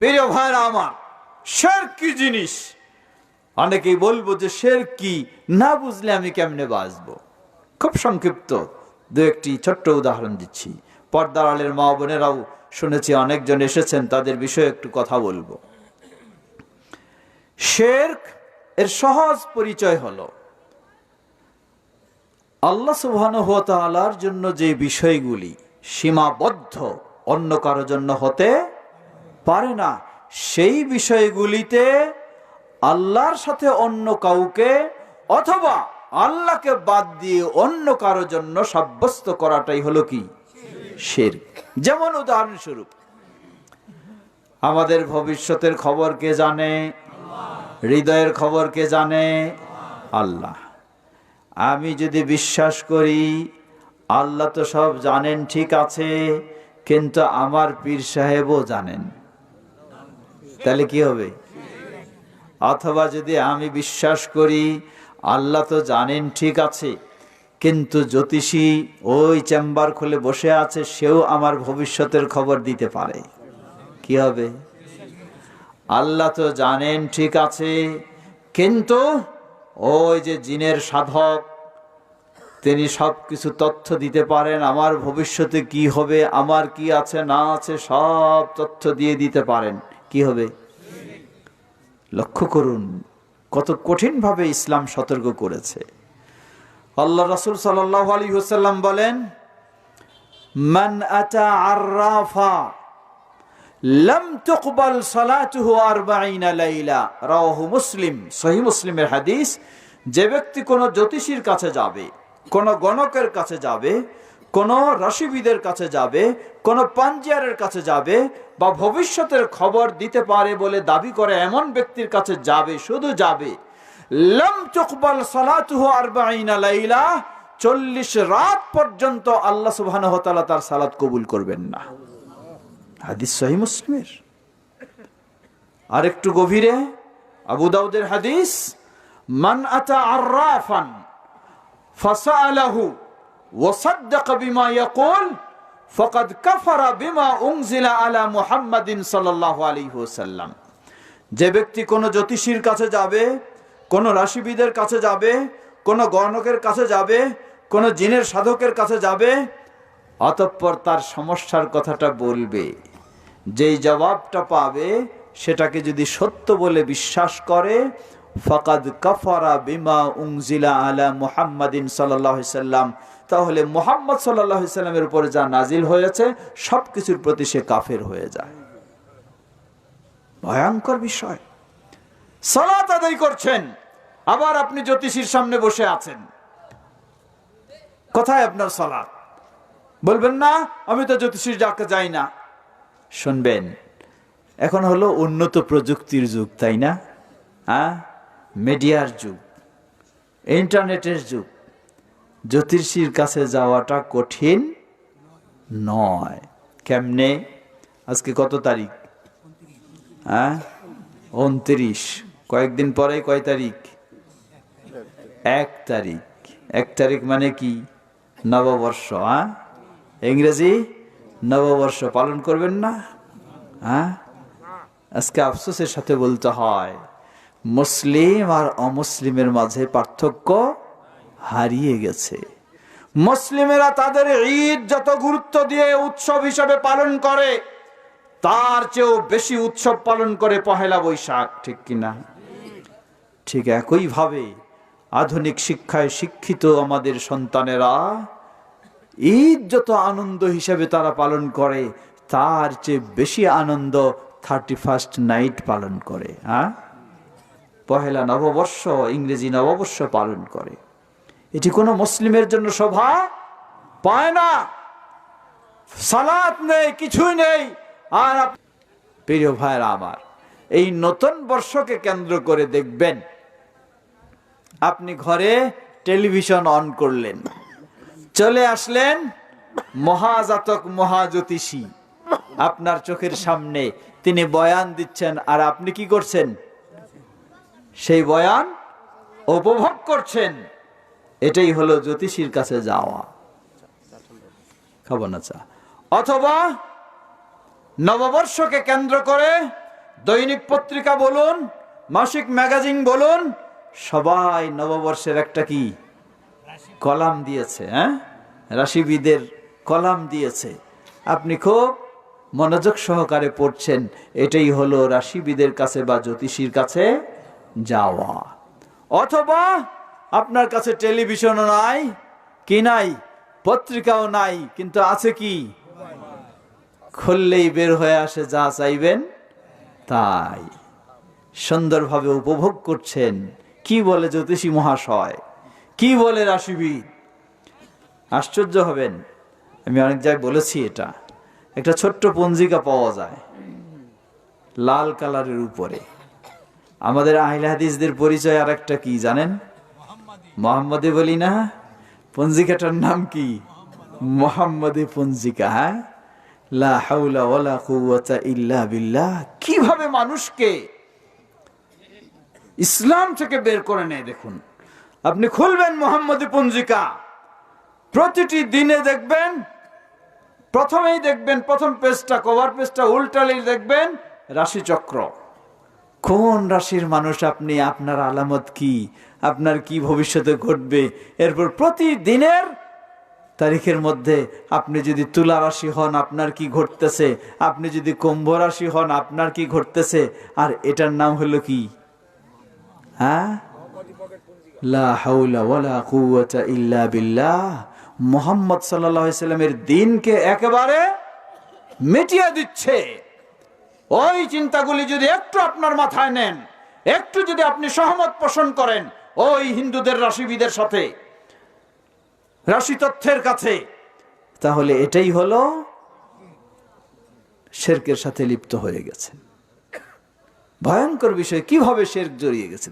প্রিয় ভাইরা আমার, শের কি জিনিস? অনেকেই বলব যে শের কি? না বুঝলে আমি কেমনে বাঁচবো? খুব সংক্ষিপ্ত, দু একটি ছোট্ট উদাহরণ দিচ্ছি। পর্দার আলের মা বোনেরাও শুনেছি, অনেকজন এসেছেন, তাদের বিষয়ে একটু কথা বলব। শেরক এর সহজ পরিচয় হলো, আল্লাহ সুবহানার জন্য যে বিষয়গুলি সীমাবদ্ধ অন্য কারও জন্য হতে পারে না। সেই বিষয়গুলিতে আল্লাহর সাথে অন্য কাউকে অথবা আল্লাহকে বাদ দিয়ে অন্য কারও জন্য সাব্যস্ত করাটাই হলো কি? যেমন উদাহরণস্বরূপ, আমাদের ভবিষ্যতের খবর কে জানে? হৃদয়ের খবর কে জানে? আল্লাহ। আমি যদি বিশ্বাস করি, আল্লাহ তো সব জানেন, ঠিক আছে, কিন্তু আমার পীর সাহেবও জানেন। তাহলে কি হবে? অথবা যদি আমি বিশ্বাস করি, আল্লাহ তো জানেন ঠিক আছে, কিন্তু জ্যোতিষী ওই চেম্বার খুলে বসে আছে, সেও আমার ভবিষ্যতের খবর দিতে পারে। কি হবে? আল্লাহ তো জানেন ঠিক আছে, কিন্তু ওই যে জিনের সাধক, তিনি সব কিছু তথ্য দিতে পারেন, আমার ভবিষ্যতে কি হবে, আমার কি আছে, না আছে, সব তথ্য দিয়ে দিতে পারেন। কি হবে? লক্ষ্য করুন, কত কঠিনভাবে ইসলাম সতর্ক করেছে। আল্লাহ রাসূল সাল্লাল্লাহু আলাইহি ওয়াসাল্লাম বলেন, মান লাম তুকবাল সালাতুহু 40 লাইলা মুসলিম মুসলিমের হাদিস, যে ব্যক্তি কোন জ্যোতিষীর কাছে যাবে, কোন গণকের কাছে যাবে কোন রাশিবিদের কাছে যাবে, কোন পাঞ্জিয়ারের কাছে যাবে বা ভবিষ্যতের খবর দিতে পারে বলে দাবি করে এমন ব্যক্তির কাছে যাবে, শুধু যাবে। লাম তুকবাল সালাতুহু 40 লাইলা 40 রাত পর্যন্ত আল্লাহ তাআলা তার সালাত কবুল করবেন না। হাদিস সহি মুসলিমের। আর একটু গভীরে আবু দাউদের হাদিস, মান আতা আররাফান ফাসালাহু ওয়াসাদ্দাক বিমা ইয়াকুল, ফাকাদ কাফারা বিমা উনজিলা আলা মুহাম্মাদিন সাল্লাল্লাহু আলাইহি ওয়াসাল্লাম। যে ব্যক্তি কোন জ্যোতিষীর কাছে যাবে, কোন রাশিবিদের কাছে যাবে, কোন গণকের কাছে যাবে, কোন জিনের সাধকের কাছে যাবে, অতঃপর তার সমস্যার কথাটা বলবে। যেই জবাবটা পাবে, সেটাকে যদি সত্য বলে বিশ্বাস করে ফাকাদ কাফারা বিমা উংজিলা আলা মুহাম্মাদিন সাল্লাহ সাল্লাম। তাহলে মোহাম্মদ সাল্লাহ সাল্লামের উপরে যা নাজিল হয়েছে সব কিছুর প্রতি সে কাফের হয়ে যায়। ভয়ঙ্কর বিষয়। সালাত আদায় করছেন, আবার আপনি জ্যোতিষীর সামনে বসে আছেন। কোথায় আপনার সালাত? বলবেন না, আমি তো জ্যোতিষীর যাকে যাই না। শুনবেন, এখন হলো উন্নত প্রযুক্তির যুগ, তাই না? হ্যাঁ মিডিয়ার যুগ, ইন্টারনেটের যুগ, জ্যোতিষীর কাছে যাওয়াটা কঠিন নয়। কেমনে? আজকে কত তারিখ? হ্যাঁ? উনত্রিশ। কয়েকদিন পরে কয় তারিখ? এক তারিখ। এক তারিখ মানে কি? নববর্ষ হ্যাঁ? ইংরেজি? নববর্ষ পালন করবেন না? হ্যাঁ? আজকে আফসোসের সাথে বলতে হয়। মুসলিম আর অমুসলিমের মাঝে পার্থক্য হারিয়ে গেছে। মুসলিমেরা তাদের ঈদ যত গুরুত্ব দিয়ে উৎসব হিসাবে পালন করে, তার চেয়েও বেশি উৎসব পালন করে পহেলা বৈশাখ, ঠিক কিনা ঠিক একইভাবে আধুনিক শিক্ষায় শিক্ষিত আমাদের সন্তানেরা, ঈদ যত আনন্দ হিসেবে তারা পালন করে, তার চেয়ে বেশি আনন্দ থার্টি ফার্স্ট নাইট পালন করে হ্যাঁ? পহেলা নববর্ষ ইংরেজি নববর্ষ পালন করে। এটি কোনো মুসলিমের জন্য শোভা পায় না। সালাত নেই, কিছুই নেই। আর প্রিয় ভাইরা আমার, এই নতুন বর্ষকে কেন্দ্র করে দেখবেন, আপনি ঘরে টেলিভিশন অন করলেন, চলে আসলেন মহাজাতক মহাজ্যোতিষী। আপনার চোখের সামনে তিনি বয়ান দিচ্ছেন, আর আপনি কি করছেন? সেই বয়ান উপভোগ করছেন। এটাই হলো জ্যোতিষীর কাছে যাওয়া। খাব না চা। অথবা নববর্ষকে কেন্দ্র করে দৈনিক পত্রিকা বলুন, মাসিক ম্যাগাজিন বলুন, সবাই নববর্ষের একটা কি? কলাম দিয়েছে হ্যাঁ? রাশিবিদের কলাম দিয়েছে। আপনি খুব মনোযোগ সহকারে পড়ছেন। এটাই হলো রাশিবিদের কাছে বা জ্যোতিষীর কাছে যাওয়া। অথবা আপনার কাছে টেলিভিশনও নাই, কি নাই, পত্রিকাও নাই, কিন্তু আছে কি? খুললেই বের হয়ে আসে, যা চাইবেন তাই। সুন্দরভাবে উপভোগ করছেন। কি বলে জ্যোতিষী মহাশয়? কি বলে রাশিবিদ? আশ্চর্য হবেন। আমি অনেক জায়গায় বলেছি এটা। একটা ছোট্ট পঞ্জিকা পাওয়া যায়, লাল কালারের উপরে। আমাদের আহিল হাদিসদের পরিচয় আর একটা কি জানেন? মোহাম্মদে বলি না? পঞ্জিকাটার নাম কি? মোহাম্মদে পঞ্জিকা হ্যাঁ? কীভাবে মানুষকে ইসলাম থেকে বের করে নেয় দেখুন। আপনি খুলবেন মোহাম্মদী পঞ্জিকা। প্রতিটি দিনে দেখবেন, প্রথমেই দেখবেন প্রথম পেজটা কভার পেজটা উল্টালেই দেখবেন রাশিচক্র কোন রাশির মানুষ আপনি, আপনার আলামত কি? আপনার কি ভবিষ্যতে ঘটবে? এরপর প্রতিদিনের তারিখের মধ্যে আপনি যদি তুলা রাশি হন, আপনার কি ঘটতেছে? আপনি যদি কুম্ভ রাশি হন, আপনার কি ঘটতেছে? আর এটার নাম হলো কি? হ্যাঁ? মুহাম্মদ সাল্লামের দিনকে একেবারে মিটিয়ে দিচ্ছে। ওই চিন্তাগুলি যদি একটু আপনার মাথায় নেন, একটু যদি আপনি সহমত পোষণ করেন, ওই হিন্দুদের, রাশিবিদের সাথে, রাশি তথ্যের কাছে, তাহলে এটাই হলো শেরকের সাথে লিপ্ত হয়ে গেছে ভয়ঙ্কর বিষয়, কীভাবে শেরক জড়িয়ে গেছে